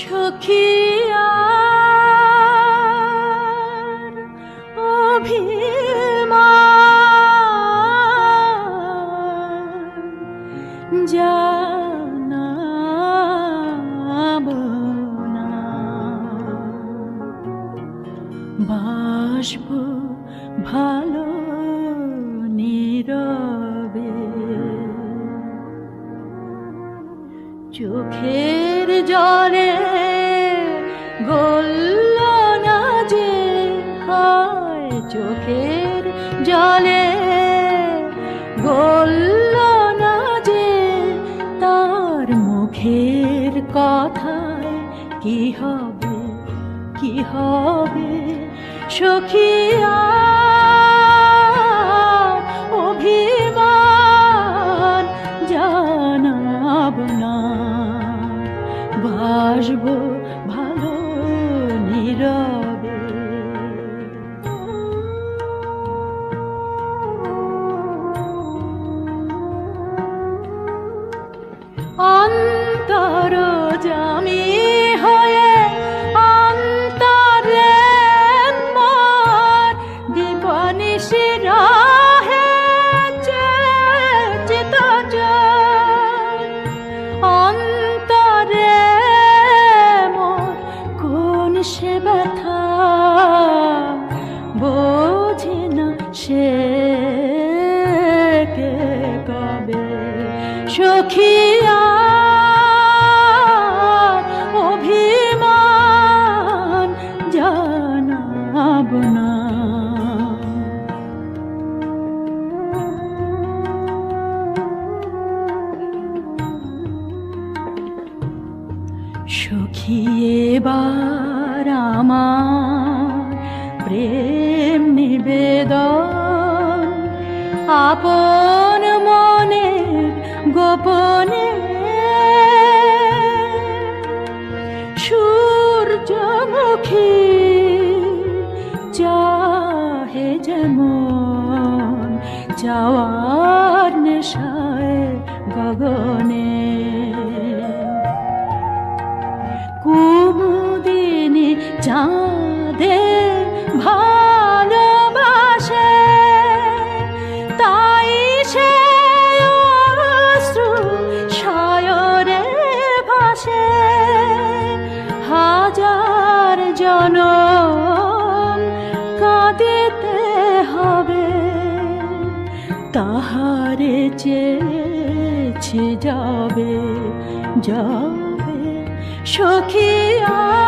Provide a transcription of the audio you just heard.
সখিয়ার অভিমান জানাব না বাসব ভালো নীরবে। চোখের জলে গল্ল না যে হয় চোখের জলে, গল্ল না যে তার মুখের কথায় কি হবে কি হবে? সখিয়া বাসব ভালো নীরবে। অন্তর সে কে কবে? সখিয়া অভিমান জানাব না। সখী এবার আমার প্রেম নিবেদন আপন মনে গোপনে। সূর্যমুখী চাহে যেমন যাওয়ার নেশায় গগনে। কুমুদিনী চাঁদে ভালোবাসে তাহারে চেয়েছে যাবে যাবে সখিয়া